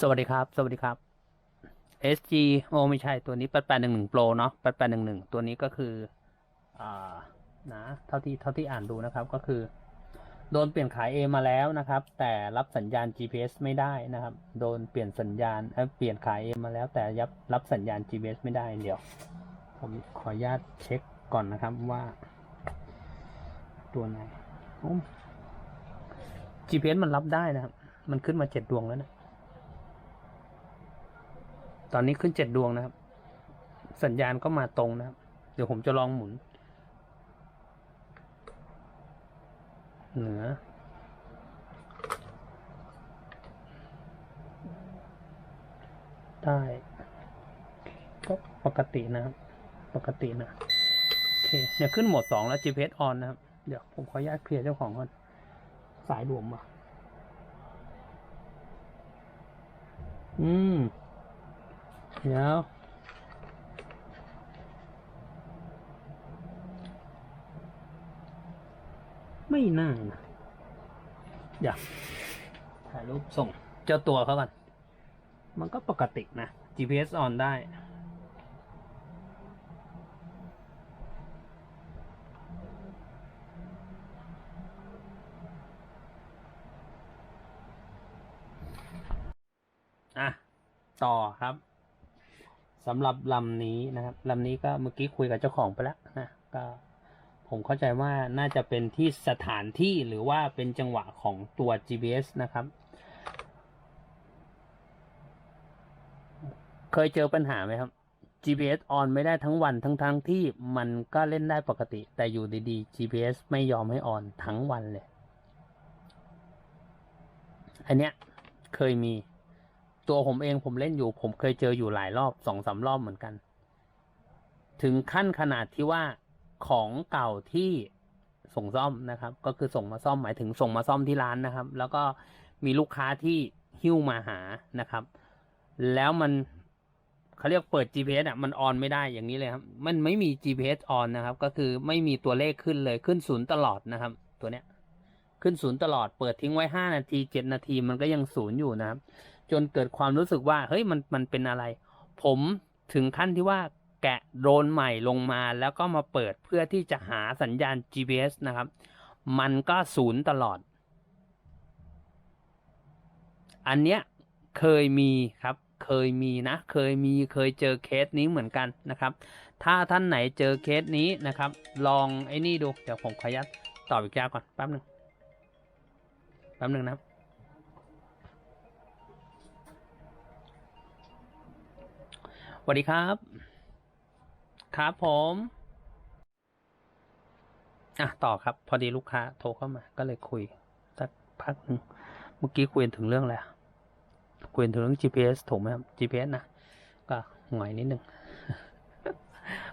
สวัสดีครับ สวัสดีครับ SG โอ้ไม่ใช่ตัวนี้ 8811 Pro เนาะ8811 ตัวนี้ก็คืออ่านะเท่าที่เท่าที่อ่านดูนะครับก็คือ โดนเปลี่ยนขาย A มาแล้วนะครับ แต่รับสัญญาณ GPS ไม่ได้นะครับ โดนเปลี่ยนสัญญาณเเปลี่ยนขาย A มาแล้ว แต่ยับรับสัญญาณ GPS ไม่ได้เดี๋ยว ผมขออนุญาตเช็คก่อนนะครับว่า ตัวไหน GPS มันรับได้นะครับ มันขึ้นมาเจ็ดดวงแล้วนะ อนนี้ขึ้นเจ็ดดวงนะครับ สัญญาณก็มาตรงนะครับ เดี๋ยวผมจะลองหมุน เหนือได้ก็ปกตินะครับ ปกตินะโอเคเนี่ยขึ้นโหมดสองแล้ว GPS on นะครับ เดี๋ยวผมขออนุญาตเคลียร์เจ้าของก่อน สายรวมอะอืม เดี๋ยวไม่น่านะเดี๋ยวถ่ายรูปส่งเจ้าตัวเขาก่อน มันก็ปกตินะ GPS on ได้อะ ต่อครับ สำหรับลำนี้นะครับลำนี้ก็เมื่อกี้คุยกับเจ้าของไปแล้วนะก็ผมเข้าใจว่าน่าจะเป็นที่สถานที่หรือว่าเป็นจังหวะของตัว GPS นะครับ เคยเจอปัญหาไหมครับ GPS on ไม่ได้ทั้งวันทั้งทั้งที่มันก็เล่นได้ปกติ แต่อยู่ดีๆ GPS ไม่ยอมให้ on ทั้งวันเลย อันเนี้ยเคยมี ตัวผมเองผมเล่นอยู่ ผมเคยเจออยู่หลายรอบสองสามรอบเหมือนกัน ถึงขั้นขนาดที่ว่าของเก่าที่ส่งซ่อมนะครับ ก็คือส่งมาซ่อมหมายถึงส่งมาซ่อมที่ร้านนะครับ แล้วก็มีลูกค้าที่หิ้วมาหานะครับ แล้วมันเขาเรียกเปิด GPS อะมันออนไม่ได้อย่างนี้เลยครับ มันไม่มี GPS ออนนะครับ ก็คือไม่มีตัวเลขขึ้นเลยขึ้นศูนย์ตลอดนะครับ ตัวเนี้ย ขึ้นศูนย์ตลอดเปิดทิ้งไว้ห้านาทีเจ็ดนาทีมันก็ยังศูนย์อยู่นะครับ จนเกิดความรู้สึกว่า เฮ้ยมันมันเป็นอะไร ผมถึงขั้นที่ว่าแกะโดรนใหม่ลงมา แล้วก็มาเปิดเพื่อที่จะหาสัญญาณ GPS นะครับ มันก็ศูนย์ตลอด อันเนี้ยเคยมีครับ เคยมีนะ เคยมีเคยเจอเคสนี้เหมือนกันนะครับ ถ้าท่านไหนเจอเคสนี้นะครับ ลองไอ้นี่ดู เดี๋ยวผมขออนุญาตตอบอีกแก้วก่อนแป๊บหนึ่งแป๊บหนึ่งนะ สวัสดีครับ ครับผมอะต่อครับ พอดีลูกค้าโทรเข้ามา ก็เลยคุยสักพักหนึ่งเมื่อกี้คุยถึงเรื่องอะไรคุยถึงเรื่อง GPS ถูกไหมครับ GPS นะก็หงอยนิดนึง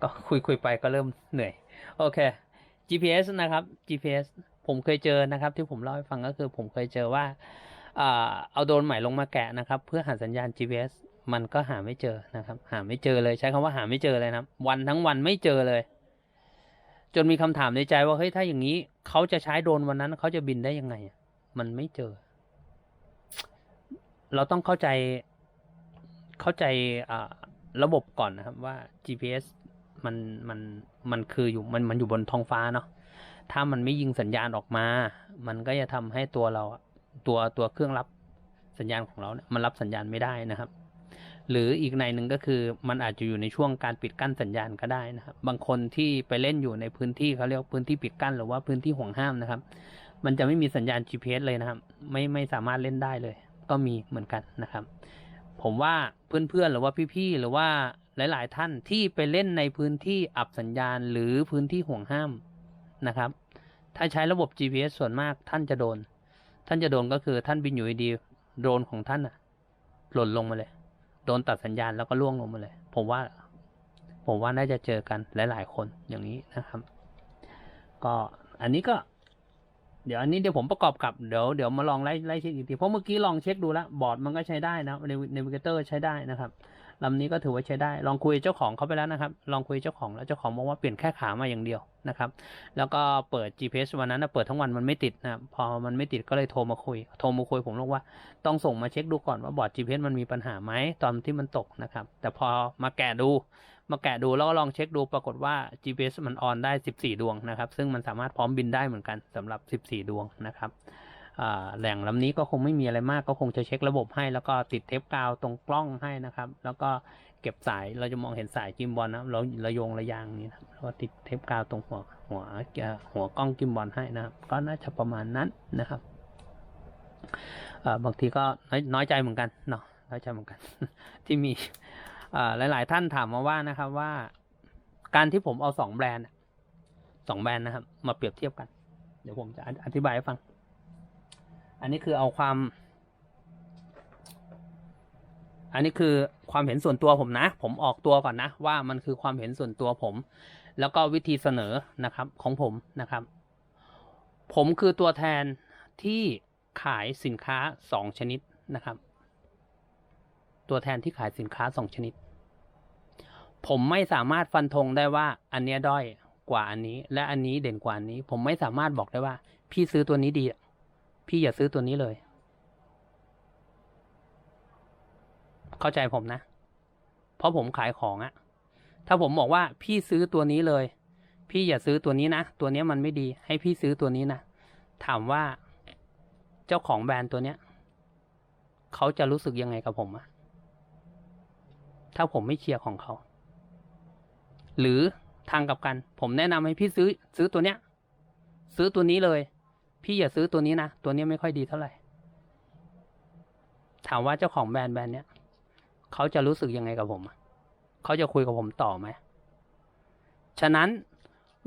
ก็คุยคุยไปก็เริ่มเหนื่อย โอเค GPS นะครับ GPS ผมเคยเจอนะครับ ที่ผมเล่าให้ฟังก็คือ ผมเคยเจอว่าเอาโดนใหม่ลงมาแกะนะครับ เพื่อหาสัญญาณ GPS มันก็หาไม่เจอนะครับ หาไม่เจอเลยใช้คำว่าหาไม่เจอเลยนะครับ วันทั้งวันไม่เจอเลย จนมีคำถามในใจว่าเฮ้ยถ้าอย่างนี้เขาจะใช้โดรนวันนั้นเขาจะบินได้ยังไงมันไม่เจอ เราต้องเข้าใจเข้าใจอ่าระบบก่อนนะครับว่า GPS มันมันมันคืออยู่มันมันอยู่บนท้องฟ้าเนาะถ้ามันไม่ยิงสัญญาณออกมา มันก็จะทำให้ตัวเราตัวตัวเครื่องรับสัญญาณของเราเนี่ยมันรับสัญญาณไม่ได้นะครับ หรืออีกในหนึ่งก็คือมันอาจจะอยู่ในช่วงการปิดกั้นสัญญาณก็ได้นะครับ บางคนที่ไปเล่นอยู่ในพื้นที่เขาเรียกพื้นที่ปิดกั้นหรือว่าพื้นที่ห่วงห้ามนะครับ มันจะไม่มีสัญญาณ GPS เลยนะครับ ไม่ไม่สามารถเล่นได้เลย ก็มีเหมือนกันนะครับ ผมว่าเพื่อนๆหรือว่าพี่ๆหรือว่าหลาย ๆ ท่านที่ไปเล่นในพื้นที่อับสัญญาณหรือพื้นที่ห่วงห้ามนะครับ ถ้าใช้ระบบ GPS ส่วนมากท่านจะโดน ท่านจะโดนก็คือท่านบินอยู่ดีโดรนของท่านอะหล่นลงมาเลย โดนตัดสัญญาณแล้วก็ล่วงลงมาเลย ผมว่า ผมว่าน่าจะเจอกันหลาย ๆ คนอย่างนี้นะครับ ก็อันนี้ก็ เดี๋ยวอันนี้เดี๋ยวผมประกอบกับเดี๋ยวเดี๋ยวมาลองไล่ไล่เช็คอีกทีเพราะเมื่อกี้ลองเช็คดูแล้วบอร์ดมันก็ใช้ได้นะในในวิกเตอร์ใช้ได้นะครับลำนี้ก็ถือว่าใช้ได้ ลองคุยเจ้าของเขาไปแล้วนะครับ ลองคุยเจ้าของแล้วเจ้าของบอกว่าเปลี่ยนแค่ขามาอย่างเดียว นะครับ แล้วก็เปิด GPS วันนั้นนะเปิดทั้งวันมันไม่ติดนะพอมันไม่ติดก็เลยโทรมาคุย โทรมาคุยผมบอกว่าต้องส่งมาเช็คดูก่อนว่าบอร์ด GPS มันมีปัญหาไหมตอนที่มันตกนะครับ แต่พอมาแกะดู มาแกะดูแล้วก็ลองเช็คดูปรากฏว่า GPS มันออนได้ 14 ดวงนะครับ ซึ่งมันสามารถพร้อมบินได้เหมือนกันสำหรับ 14 ดวงนะครับแหล่งลำนี้ก็คงไม่มีอะไรมากก็คงจะเช็คระบบให้ แล้วก็ติดเทปกาวตรงกล้องให้นะครับ แล้วก็ เก็บสายเราจะมองเห็นสายกิมบอลนะเราระโยงระยางนี้นะครับแล้วติดเทปกาวตรงหัวหัวหัวกล้องกิมบอลให้นะครับ ก็น่าจะประมาณนั้นนะครับบางทีก็น้อยใจเหมือนกันเนาะน้อยใจเหมือนกัน ที่มีหลาย ๆ ท่านถามมาว่านะครับว่า การที่ผมเอาสองแบรนด์สองแบรนด์นะครับ มาเปรียบเทียบกัน เดี๋ยวผมจะอธิบายให้ฟัง อันนี้คือเอาความ อันนี้คือความเห็นส่วนตัวผมนะ ผมออกตัวก่อนนะ ว่ามันคือความเห็นส่วนตัวผม แล้วก็วิธีเสนอนะครับของผมนะครับ ผมคือตัวแทนที่ขายสินค้าสองชนิดนะครับ ตัวแทนที่ขายสินค้าสองชนิด ผมไม่สามารถฟันธงได้ว่าอันเนี้ยด้อยกว่าอันนี้ และอันนี้เด่นกว่าอันนี้ ผมไม่สามารถบอกได้ว่า พี่ซื้อตัวนี้ดี พี่อย่าซื้อตัวนี้เลย เข้าใจผมนะ เพราะผมขายของอะถ้าผมบอกว่าพี่ซื้อตัวนี้เลย พี่อย่าซื้อตัวนี้นะ ตัวนี้มันไม่ดี ให้พี่ซื้อตัวนี้นะ ถามว่าเจ้าของแบรนด์ตัวเนี้ยเขาจะรู้สึกยังไงกับผมอะถ้าผมไม่เชียร์ของเขา หรือทางกับกัน ผมแนะนำให้พี่ซื้อซื้อตัวเนี้ย ซื้อตัวนี้เลย พี่อย่าซื้อตัวนี้นะ ตัวนี้ไม่ค่อยดีเท่าไหร่ ถามว่าเจ้าของแบรนด์แบรนด์เนี้ย เขาจะรู้สึกยังไงกับผม เขาจะคุยกับผมต่อไหม ฉะนั้น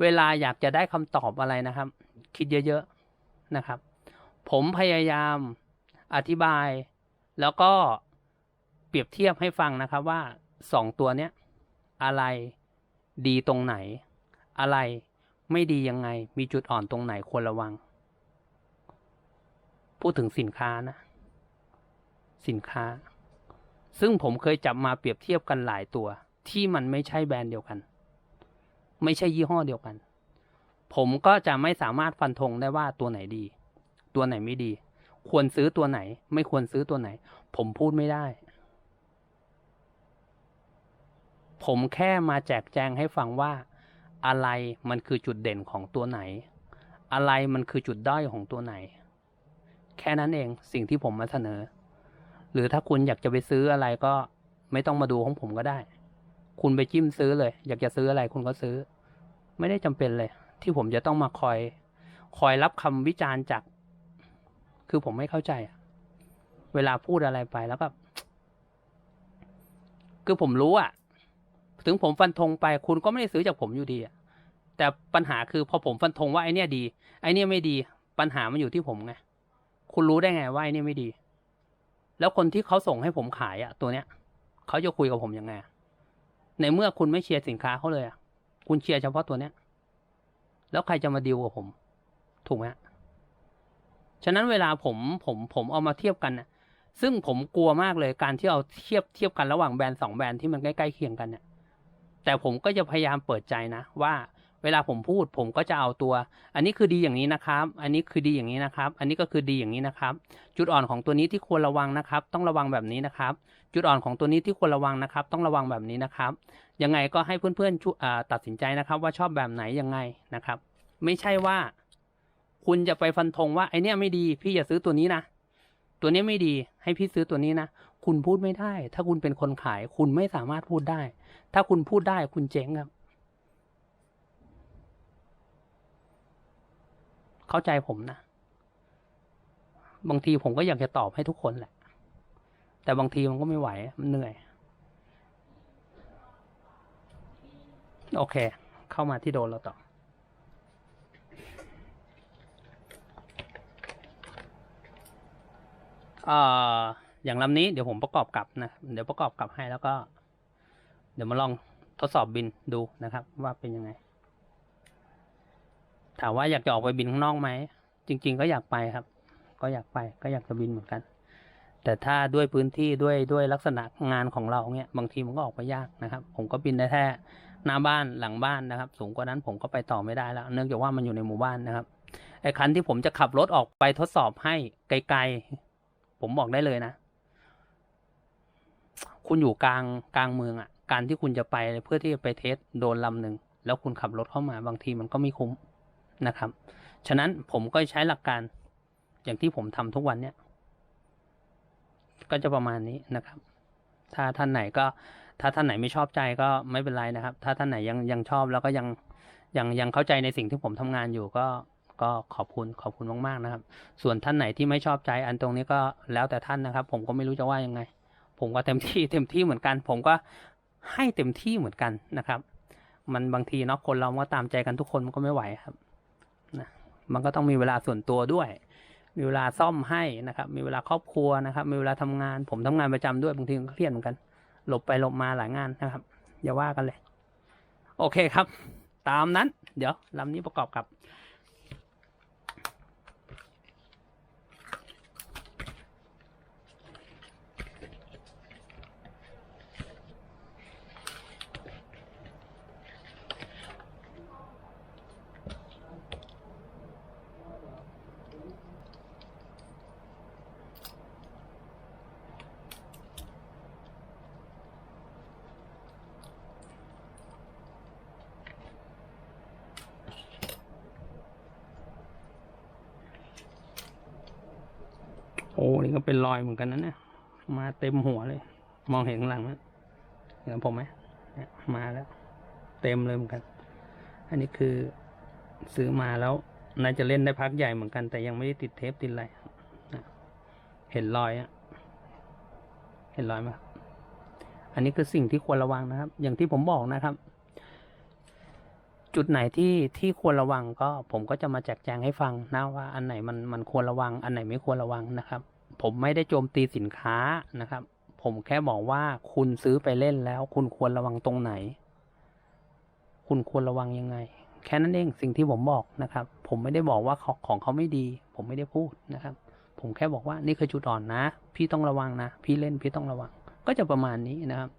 เวลาอยากจะได้คำตอบอะไรนะครับ คิดเยอะๆนะครับ ผมพยายามอธิบาย แล้วก็เปรียบเทียบให้ฟังนะครับว่าสองตัวเนี้ยอะไรดีตรงไหน อะไรไม่ดียังไง มีจุดอ่อนตรงไหนควรระวัง พูดถึงสินค้านะ สินค้า ซึ่งผมเคยจับมาเปรียบเทียบกันหลายตัว ที่มันไม่ใช่แบรนด์เดียวกัน ไม่ใช่ยี่ห้อเดียวกัน ผมก็จะไม่สามารถฟันธงได้ว่าตัวไหนดี ตัวไหนไม่ดี ควรซื้อตัวไหน ไม่ควรซื้อตัวไหน ผมพูดไม่ได้ ผมแค่มาแจกแจงให้ฟังว่า อะไรมันคือจุดเด่นของตัวไหน อะไรมันคือจุดด้อยของตัวไหน แค่นั้นเองสิ่งที่ผมมาเสนอ หรือถ้าคุณอยากจะไปซื้ออะไรก็ไม่ต้องมาดูของผมก็ได้ คุณไปจิ้มซื้อเลย อยากจะซื้ออะไรคุณก็ซื้อ ไม่ได้จำเป็นเลย ที่ผมจะต้องมาคอย คอยรับคำวิจารณ์จาก คือผมไม่เข้าใจ เวลาพูดอะไรไปแล้วก็ คือผมรู้อะถึงผมฟันธงไป คุณก็ไม่ได้ซื้อจากผมอยู่ดีอะแต่ปัญหาคือพอผมฟันธงว่าไอเนี้ยดี ไอเนี้ยไม่ดี ปัญหามันอยู่ที่ผมไง คุณรู้ได้ไงว่าไอเนี้ยไม่ดี แล้วคนที่เขาส่งให้ผมขายอะตัวเนี้ยเขาจะคุยกับผมยังไง ในเมื่อคุณไม่เชียร์สินค้าเขาเลยอะคุณเชียร์เฉพาะตัวเนี้ย แล้วใครจะมาดีลกับผม ถูกไหมฉะนั้นเวลาผมผมผมเอามาเทียบกันนะซึ่งผมกลัวมากเลยการที่เอาเทียบเทียบกันระหว่างแบรนด์สองแบรนด์ที่มันใกล้ๆเคียงกันเนี่ยแต่ผมก็จะพยายามเปิดใจนะว่า เวลาผมพูดผมก็จะเอาตัว อันนี้คือดีอย่างนี้นะครับ อันนี้คือดีอย่างนี้นะครับ อันนี้ก็คือดีอย่างนี้นะครับ จุดอ่อนของตัวนี้ที่ควรระวังนะครับ ต้องระวังแบบนี้นะครับ จุดอ่อนของตัวนี้ที่ควรระวังนะครับ ต้องระวังแบบนี้นะครับ ยังไงก็ให้เพื่อนๆตัดสินใจนะครับ ว่าชอบแบบไหนยังไงนะครับ ไม่ใช่ว่า คุณจะไปฟันธงว่าไอเนี้ยไม่ดี พี่อย่าซื้อตัวนี้นะตัวนี้ไม่ดี ให้พี่ซื้อตัวนี้นะคุณพูดไม่ได้ ถ้าคุณเป็นคนขาย คุณไม่สามารถพูดได้ ถ้าคุณพูดได้คุณเจ๊งครับ เข้าใจผมนะ บางทีผมก็อยากจะตอบให้ทุกคนแหละ แต่บางทีมันก็ไม่ไหว มันเหนื่อย โอเค เข้ามาที่โดนเราต่ออ่ออย่างลำนี้เดี๋ยวผมประกอบกับนะ เดี๋ยวประกอบกับให้แล้วก็ เดี๋ยวมาลองทดสอบบินดูนะครับ ว่าเป็นยังไง ถามว่าอยากจะออกไปบินข้างนอกไหม จริง ๆ ก็อยากไปครับ ก็อยากไปก็อยากจะบินเหมือนกัน แต่ถ้าด้วยพื้นที่ด้วยด้วยลักษณะงานของเราเนี่ยบางทีมันก็ออกไปยากนะครับ ผมก็บินได้แค่หน้าบ้านหลังบ้านนะครับ สูงกว่านั้นผมก็ไปต่อไม่ได้แล้ว เนื่องจากว่ามันอยู่ในหมู่บ้านนะครับไอ้คันที่ผมจะขับรถออกไปทดสอบให้ไกลๆ ผมบอกได้เลยนะ คุณอยู่กลางกลางเมืองอะ่ะ การที่คุณจะไปเพื่อที่จะไปเทสโดนลำหนึ่งแล้วคุณขับรถเข้ามาบางทีมันก็ไม่คุ้ม นะครับ ฉะนั้นผมก็ใช้หลักการอย่างที่ผมทำทุกวันเนี่ย ก็จะประมาณนี้นะครับ ถ้าท่านไหนก็ ถ้าท่านไหนไม่ชอบใจก็ไม่เป็นไรนะครับ ถ้าท่านไหนยังยังชอบแล้วก็ยังยังยังเข้าใจในสิ่งที่ผมทำงานอยู่ก็ก็ขอบคุณขอบคุณมากๆนะครับ ส่วนท่านไหนที่ไม่ชอบใจอันตรงนี้ก็แล้วแต่ท่านนะครับ ผมก็ไม่รู้จะว่ายังไง ผมก็เต็มที่เต็มที่เหมือนกัน ผมก็ให้เต็มที่เหมือนกันนะครับ มันบางทีเนาะคนเราก็ตามใจกันทุกคนมันก็ไม่ไหวครับ นะมันก็ต้องมีเวลาส่วนตัวด้วย มีเวลาซ่อมให้นะครับ มีเวลาครอบครัวนะครับ มีเวลาทำงาน ผมทำงานประจำด้วยบางทีก็เครียดเหมือนกัน หลบไปหลบมาหลายงานนะครับ อย่าว่ากันเลย โอเคครับ ตามนั้น เดี๋ยวลำนี้ประกอบกับ โอ้ นก็เป็นรอยเหมือนกันนะเนี่ยมาเต็มหัวเลย มองเห็นข้างหลังไหมเห็นผมไหมมาแล้ว เต็มเลยเหมือนกัน อันนี้คือซื้อมาแล้วน่าจะเล่นได้พักใหญ่เหมือนกัน แต่ยังไม่ได้ติดเทปติดอะไรเห็นรอยอะเห็นรอยไหมครับอันนี้คือสิ่งที่ควรระวังนะครับ อย่างที่ผมบอกนะครับ จุดไหนที่ที่ควรระวังก็ ผมก็จะมาแจกแจงให้ฟังนะว่าอันไหนมันมันควรระวัง อันไหนไม่ควรระวังนะครับ ผมไม่ได้โจมตีสินค้านะครับ ผมแค่บอกว่าคุณซื้อไปเล่นแล้ว คุณควรระวังตรงไหน คุณควรระวังยังไง แค่นั้นเองสิ่งที่ผมบอกนะครับ ผมไม่ได้บอกว่าของของเขาไม่ดี ผมไม่ได้พูดนะครับ ผมแค่บอกว่านี่คือจุดอ่อนนะ พี่ต้องระวังนะ พี่เล่นพี่ต้องระวัง ก็จะประมาณนี้นะครับ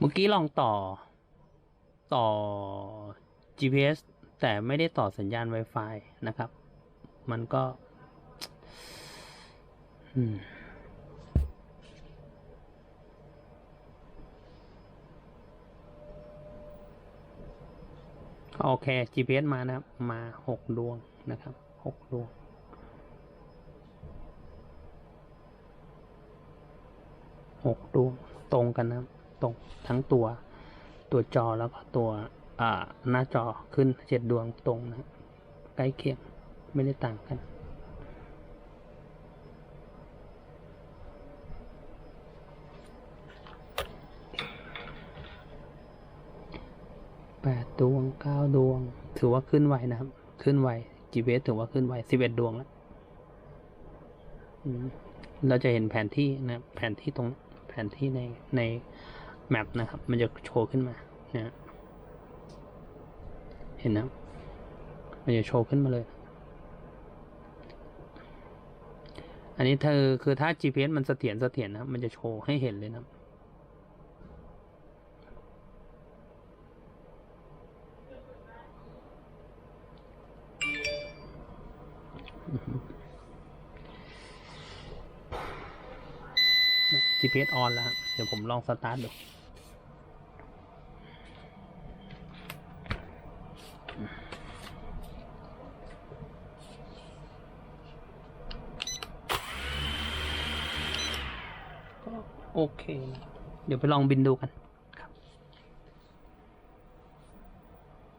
เมื่อกี้ลองต่อต่อ GPS แต่ไม่ได้ต่อสัญญาณ Wi-Fi นะครับ มันก็อืมโอเค GPS มานะครับ มาหกดวงนะครับหกดวง หกดวง ตรงกันนะครับ ตรงทั้งตัว ตัวจอแล้วก็ตัวหน้าจอขึ้นเจ็ดดวงตรงนะใกล้เคียงไม่ได้ต่างกัน แปดดวงเก้าดวง ถือว่าขึ้นไวนะครับ ขึ้นไว GPS ถือว่าขึ้นไวสิบเอ็ดดวงแล้วเราจะเห็นแผนที่นะ แผนที่ตรงแผนที่ในใน แมปนะครับ มันจะโชว์ขึ้นมานะเห็นนะ มันจะโชว์ขึ้นมาเลย อันนี้เธอคือถ้า GPS มันเสถียรเสถียรนะมันจะโชว์ให้เห็นเลยนะครับ GPS ออนแล้ว เดี๋ยวผมลองสตาร์ทดู ก็โอเคนะ เดี๋ยวไปลองบินดูกัน